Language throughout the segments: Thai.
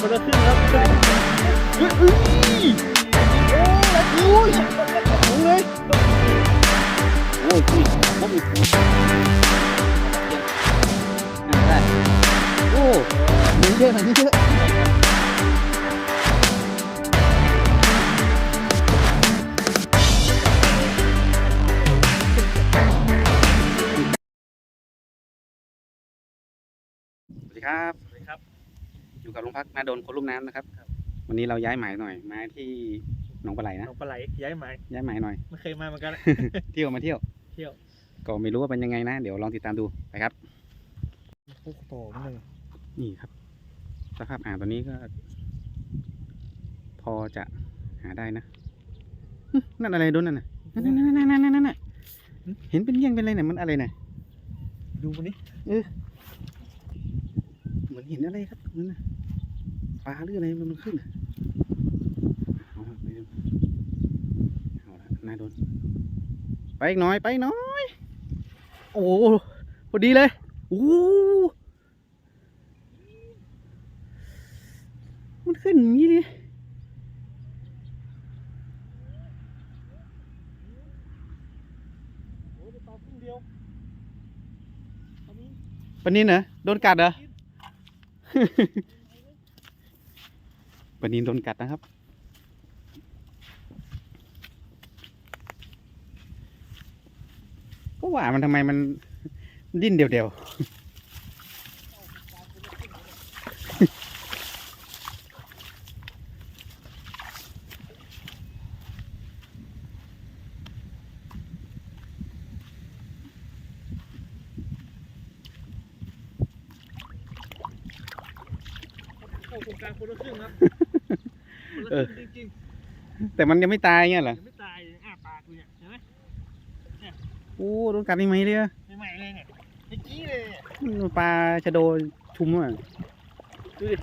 คนละครึ่งครับเฮ้ยเอ้ยโอ้ยโอ้ยลงเลยโอ้ยพี่ผมอีกอ่าได้โอ้หนึ่งเยอะหน่อยเยอะสวัสดีครับ สวัสดีครับ อยู่กับลุงพักนาโดนคนลุ่มน้ำนะครับ วันนี้เราย้ายหมายหน่อยมาที่หนองปลาไหลนะน้องปลาไหลย้ายหมายย้ายหมายหน่อย ไม่เคยมาเหมือนกัน เที่ยวมาเที่ยว เที่ยวก็ไม่รู้ว่าเป็นยังไงนะ เดี๋ยวลองติดตามดูไปครับโอ้โหมันเลยนี่ครับสภาพอ่างตัวนี้ก็ พอจะหาได้นะหึนั่นอะไรโดนนั่นน่ะนั่นนั่นนั่นนั่นนั่นนั่นน่ะเห็นเป็นเยี่ยงเป็นอะไรเนี่ยมันอะไรเนี่ยดูมันนี่เหมือนเห็นอะไรครับนั่นน่ะ ปลาหรืออะไรมันมันขึ้นน่ะเอาละไปดูเอาละน่าโดน ไปอีกหน่อย ไปอีกหน่อย โอ้โหพอดีเลยโอ้โหมันขึ้นอย่างนี้ดิโอ้ปลาครึ่งเดียวอันนี้ปนินเหรอโดนกัดเหรอ ปนินโดนกัดนะครับ ก็ว่ามันทำไมมันดิ้นเดียวเดียวๆ โอ้โครงการคนละครึ่งครับคนละ เออ ครึ่งจริง แต่มันยังไม่ตายเงี้ยเหรอๆยังไม่ตายยังอ้าปากอยู่เนี่ยเห็นไหมโอ้โดนกัดได้ไหมเนี่ยใหม่ๆเลยเนี่ยเมื่อกี้เลยเนี่ยมันปลาชะโดชุมอะดูดิ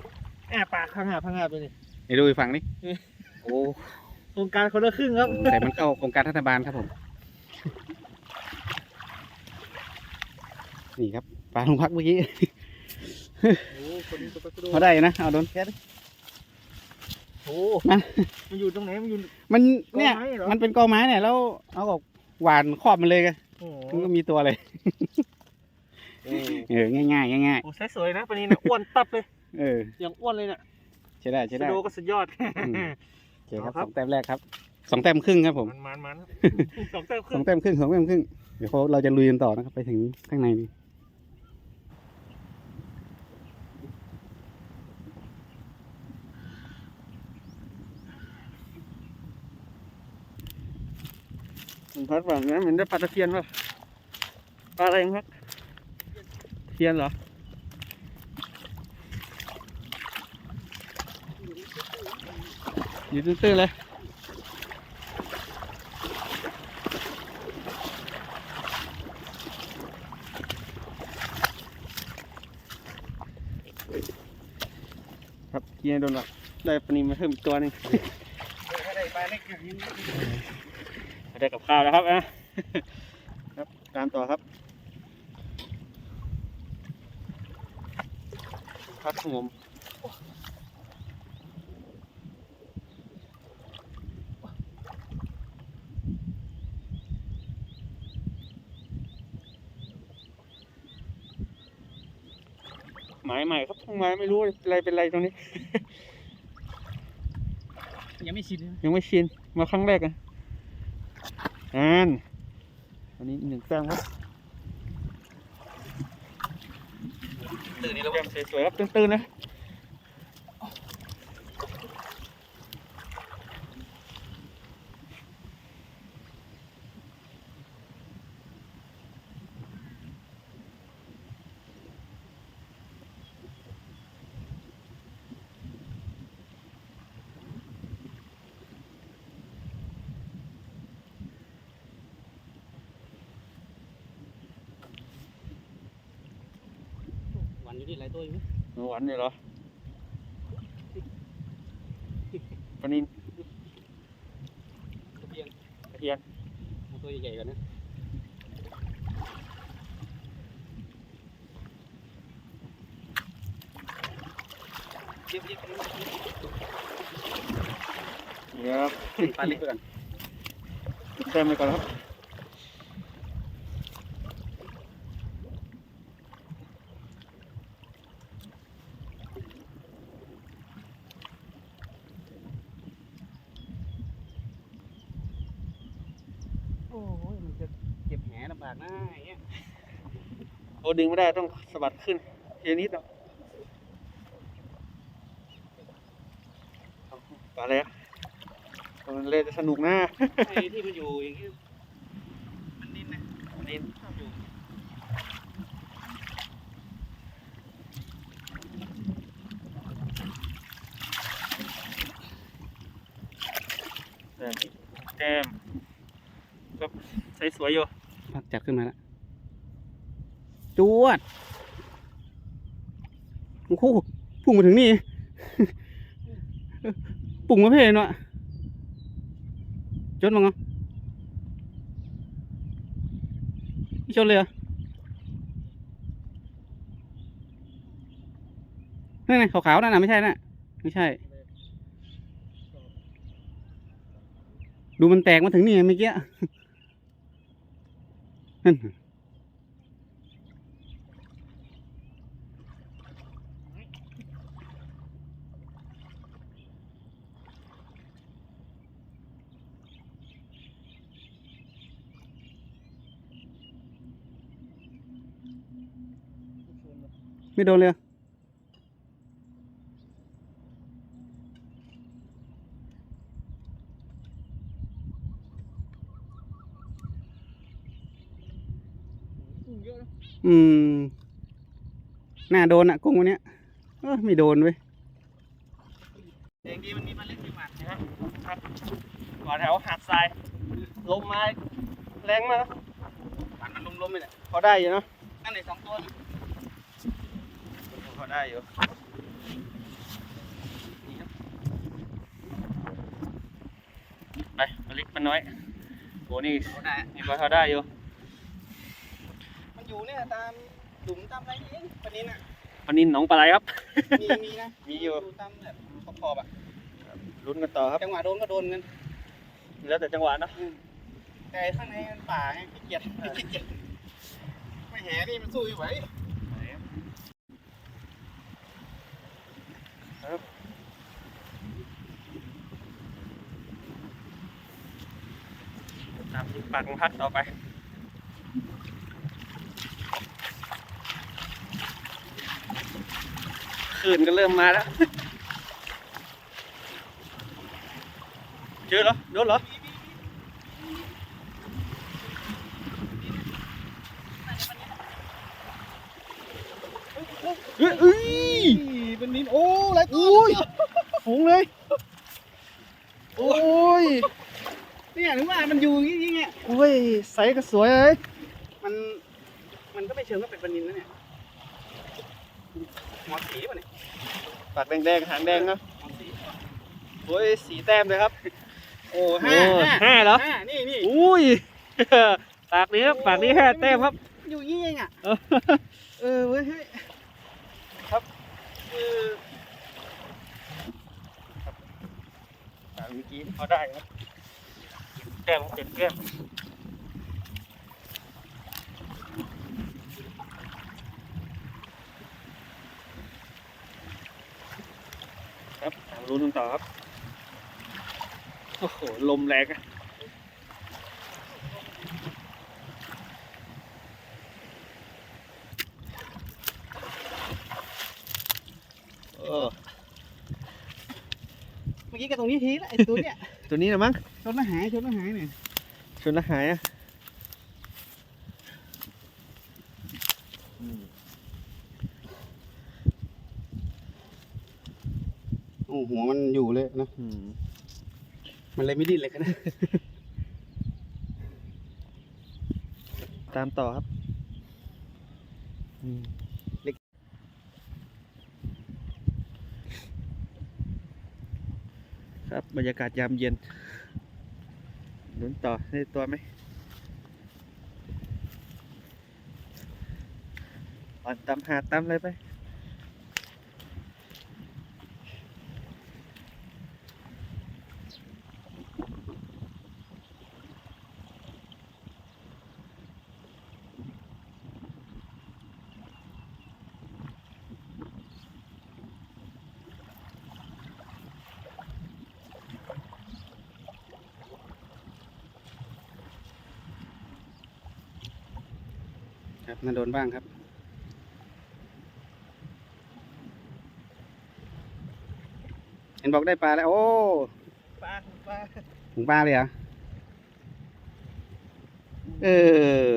อ้าปากพังอาบพังอาบเลยนี่เดี๋ยวดูอีกฝั่งนี้เออโอ้โครงการคนละครึ่งครับแต่มันเข้าโครงการรัฐบาลครับผม นี่ครับปลาลงพักเมื่อกี้ โอ้คนนี้ตัวปลากระโดดเขาได้นะเอาโดนแคส โอ้มันมันอยู่ตรงไหนมันอยู่ มันเนี่ย กอไม้เหรอ มันเป็นกอไม้เนี่ยแล้วเอาออกหวานครอบมันเลยไงโอ้โหมันก็มีตัวเลยโอ้เออง่ายง่ายๆง่ายโหใช้สวยนะปลานี้นะอ้วนตับเลยๆเอออย่างอ้วนเลยเนี่ยใช่ได้ใช่สได้โดก็สุดยอด อืมโอเคครับเอาครับสองแต้มแรกครับสองแต้มครึ่งครับผม มันมันมันสองแต้มคสรึ่องงแต้มครึ่งสองแต้มครึ่งเดี๋ยวเขาเราจะลุยกันต่อนะครับ ไปถึงข้างในนี่ พัดแบบนั้เหมือนได้ปลาตะเพียนป่ะปลาอะไรครับเพียนเหรออยู่ตื้นๆเลยครับเกียร์โดนหรอกได้ปนิมมาเพิ่มอีกตัวหนึงได้ปลาเล็กอย่างนี้ ได้กับข้าวแล้วครับอะครับ ตามต่อครับพัดของผมหมายใหม่ครับทำไมไม่รู้อะไรเป็นไรตรงนี้ ยังไม่ชิน ยังไม่ชิน มาครั้งแรกอะ อ่านอันนี้หนึ่งแต้มครับตื่นนี่แล้วแต้มสวยๆครับตื้นๆนะ อยู่ที่หลายตัวอยู่หวานเลยเหรอปลานินตะเพียนตะเพียนตัวใหญ่ๆกันนะเย็บเย็บเดี๋ยวครับปลาเล็กไปก่อนเต็มไปก่อนครับ ยมันจะเก็บแหลำบากนะอย่างเงี้ยโอ้ดึงไม่ได้ต้องสะบัดขึ้นเทียนิดเนาะเอาปลาอะไรอะมันเล่นจะสนุกนะไอ้ที่มันอยู่อย่างงี้มันดินนะนี่ชอบอยู่แต้มแต้มก็ใสสวยอยู่จับขึ้นมาแล้วจวดโอ้โหพุ่งมาถึงนี่ ปุ่งมาเพ่เนาะจดมั้งเหรอชนเลยเหรอนั่นไงขาวๆนั่นน่ะไม่ใช่น่ะไม่ใช่ ดูมันแตกมาถึงนี่เมื่อกี้ นั่นน่ะ ไม่โดนเลยเหร ออืมน่าโดนอะกุ้งวันเนี้ยเออไม่โดนเว้ยเองดีมันมีปลาเล็กมีหมัดนะครับครับก่อนแถวหาดทรายลมมาแรงมากหมัดมันล้มๆไปแหละพอได้อยู่เนาะนั่นเลยสองตัวน่ะพอได้อยู่ไปมาเล็กมาน้อยโหนี่เอาได้นี่ก็พอได้อยู่มัน อยู่เนี่ยตามหลุมตามอะไรเองปลานินอะวันนี้หนองปลาไหลครับ มีมีนะมีอยู่ ตามแบบขอบๆอะลุ้นกันต่อครับ จังหวะโดนก็โดนกันแล้วแต่จังหวะเนอะแต่ข้างในมันป่าไงขี้เกียจขี้เกียจไม่แหนี่มันสู้อยู่ไหวตามที่ปักพักต่อไป คืนก็เริ่มมาแล้ว เจอเหรอโดนเหรอเฮ้ยเอ้ยเป็นนินโอ้ไรตัวอุ้ยฝูงเลย โอ้ยเนี่ยถึงว่ามันอยู่อย่างงี้ไงโอ้ยใสก็สวยเลย มัน มันก็ไม่เชิงว่าเป็นปนินนะเนี่ยหมอสีป่ะเนี่ย ปากแดงๆหางแดงเนอะหมอสีโอ้ยสีแต้มเลยครับ โอ้ห้าโอ้ห้าห้าเหรอ ห้านี่นี่อุ้ย ปากนี้ครับปากนี้ห้าแต้มครับ อยู่ยี่เองอะ เออเออเว้ยเฮ้ยครับเออปากเมื่อกี้พอได้ครับแต้มเจ็ดแต้มครับตาม ลุ้นกันต่อครับ โอ้โห ลมแรงอะเออเมื่อกี้ก็ตรงนี้ทีละไอ้ตัวเนี้ย ตัวนี้นะมั้ง ชนละหายชนละหายเนี่ย ชนละหายอะ โอ้หัวมันอยู่เลยนะ อืม มันเลยไม่ดิ้นเลยกันนะตามต่อครับเล็กครับบรรยากาศยามเย็นลุ้นต่อได้ตัวไหมอ่อนตามหาตามอะไรไป ครับนาโดนบ้างครับ เห็นบอกได้ปลาแล้ว โอ้ ปลาปลาถึงปลาเลยเหรอ เออ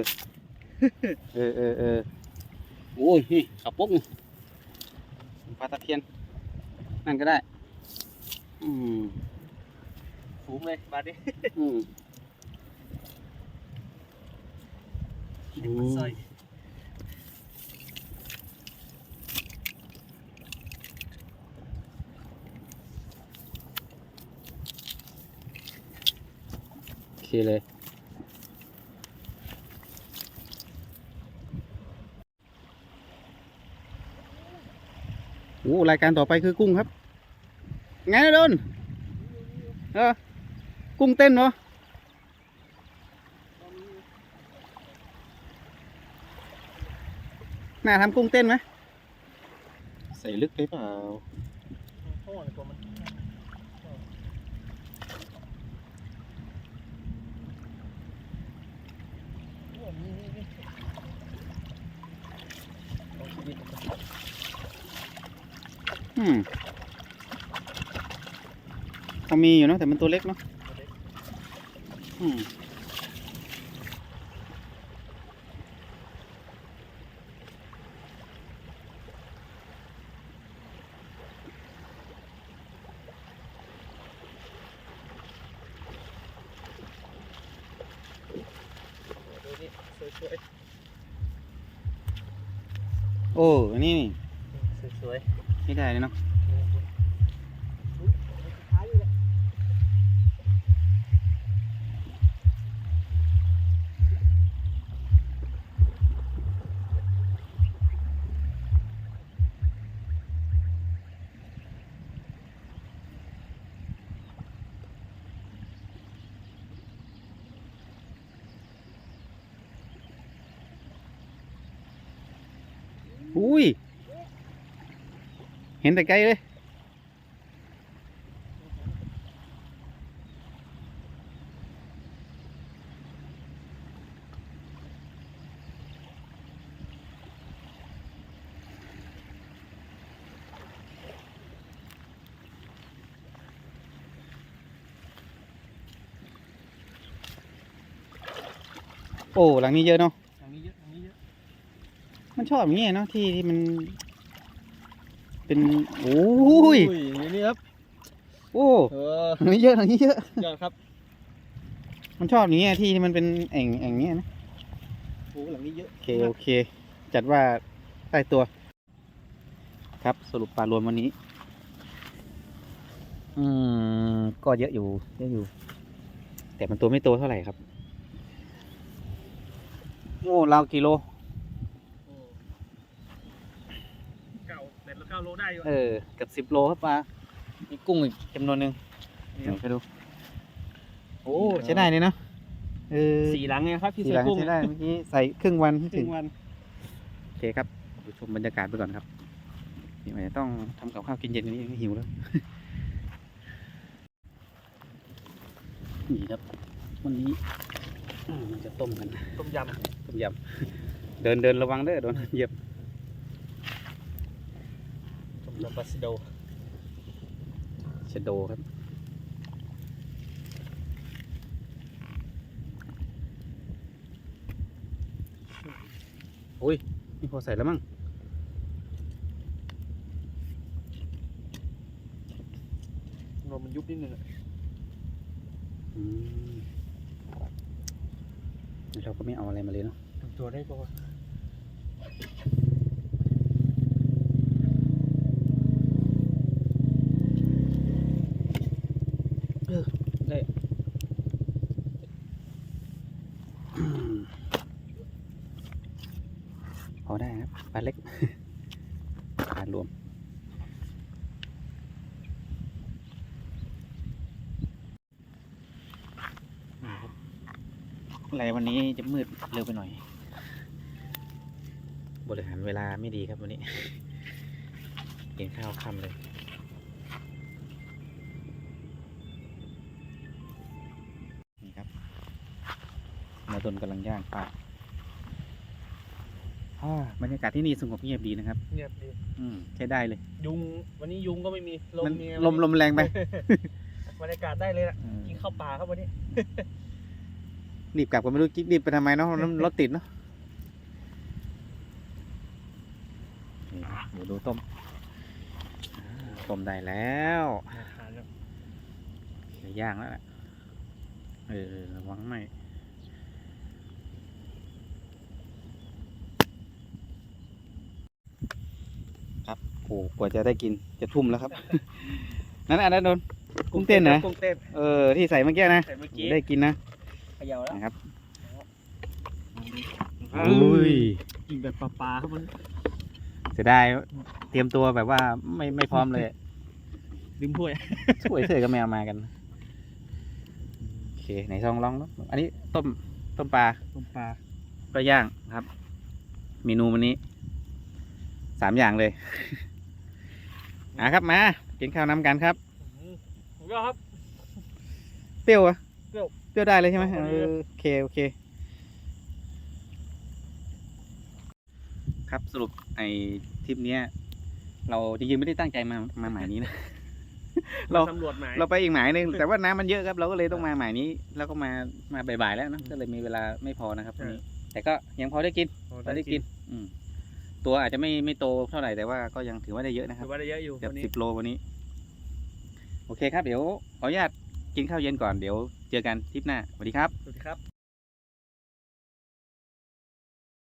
เออเออเออโอ้ยนี่ขับปุ๊กนี่ปลาตะเพียน นั่นก็ได้ อืมสูงเลยปลาดิอืมสร้อยโอเคเลย โอ้รายการต่อไปคือกุ้งครับ ไงนะโดน เออ กุ้งเต้นเนาะน่าทำกุ้งเต้นไหม ใส่ลึกไปเปล่าโอ้ยตัวมันโอ้มีมีมีเอาชีวิตอืมเขามีอยู่เนอะแต่มันตัวเล็กเนาะอืม ดูนี่สวย โอ้อันนี้นี่ ๆสวย ไม่ได้เนาะอุ้ย เลยอุ้ยเห็นแต่ไกลเลยโอ้หลังนี้เยอะเนาะอย่างนี้เยอะอย่างนี้เยอะ มันชอบอย่างเงี้ยเนาะที่ที่มัน เป็นโอ้ยอย่างนี้ครับโอ้เออหลังนี้เยอะหลังนี้เยอะ ยอดครับมันชอบอย่างเงี้ยที่ที่มันเป็นแอ่งแอ่งเงี้ยนะโอ้หลังนี้เยอะโอเคโอเค จัดว่าใต้ตัว ครับสรุปปลารวมวันนี้ อืมก็เยอะอยู่เยอะอยู่ แต่มันตัวไม่โตเท่าไหร่ครับ โอ้เราวกิโล โอ้เก้า เด็ดแล้วเก้าโลได้อยู่เออเกับสิบโลครับปลามีกุ้งอีกจำนวนหนึ่งนี่เดี๋ยวครับไปดู โอ้ใช้ได้เลยเนอะเออสี่หลังไงครับพี่สี่เสืหอลังกุ้งใช้ได้เมื่อกี้ใส่ครึ่งวันไม่คถึรึ่งงวันโอเคครับไปชมบรรยากาศไปก่อนครับนี่มันจะต้องทำกับข้าวกินเย็นนี้หิวแล้ว นี่ครับ วันนี้อืมมันจะต้มกันต้มยต้มยำ เดินเดินระวังเด้อโดนเหยียบำต้มยำปลาซิโดเชโดครับ โอ้ยนี่พอใส่แล้วมั้งนมมันยุบนิดนึงอะอืมเราก็ไม่เอาอะไรมาเลยเนาะทำตัวได้ปะวะ ได้พอได้ครับปลาเล็ก ปลารวม อะไรวันนี้จะมืดเร็วไปหน่อย บริหารเวลาไม่ดีครับวันนี้กินข้าวค่ำเลยนี่ครับนาดนกำลังย่างปลาอ๋อบรรยากาศที่นี่สงบเงียบดีนะครับ เงียบดี อืมใช้ได้เลย ยุงวันนี้ยุงก็ไม่มีลมมันมีลมลมแรงไปบรรยากาศได้เลยนะอืมกินข้าวปลาครับวันนี้ รีบกลับก็ไม่รู้กิ๊กรีบไปทำไมเนาะรถรถติดเนาะนี่ครับเดี๋ยวดูต้มอ่าต้มได้แล้วน่าทานครับเดี๋ยวย่างแล้วแหละเออระวังไหมครับโอ้กว่าจะได้กินจะทุ่มแล้วครับ นั่นอันนั้นโดนกุ้งเต้นนะกุ้งเต้นเออที่ใส่เมื่อกี้นะใส่เมื่อกี้ได้กินนะเขย่าแล้วนะครับอ้อุ้ยกินแบบปลาๆครับมันเสียดายเตรียมตัวแบบว่าไม่ไม่พร้อมเลยลืมถ้วยช่วยเสยกับแมวมากันโอเคไหนลองลองดูอันนี้ต้มต้มปลาต้มปลาก็ย่างครับ เมนูวันนี้สามอย่างเลยอะครับมากินข้าวน้ำกันครับอืมผมก็ครับเปรี้ยวอะเปรี้ยว เปรี้ยวได้เลยใช่ไหมพอเอดีเลยอโอเคโอเค ครับสรุปไอ้ทริปเนี้ย เราจริงๆไม่ได้ตั้งใจมามาหมายนี้นะ เรา สำรวจหมายเราไปอีกหมายหนึ่งแต่ว่าน้ำมันเยอะครับ เราก็เลยต้องมาหมายนี้ แล้วก็มามาบ่ายๆแล้วนะก็เลยมีเวลาไม่พอนะครับวันนี้ แต่ก็ยังพอได้กินโอ้พอได้กิน อืม ตัวอาจจะไม่ไม่โตเท่าไหร่แต่ว่าก็ยังถือว่าได้เยอะนะคถืรับอว่าได้เยอะอยู่เกือบวันนี้ สิบโลวันนี้ โอเคครับเดี๋ยวขออนุญาต กินข้าวเย็นก่อนเดี๋ยวเจอกันทริปหน้าสวัสดีครับ สวัสดีครับ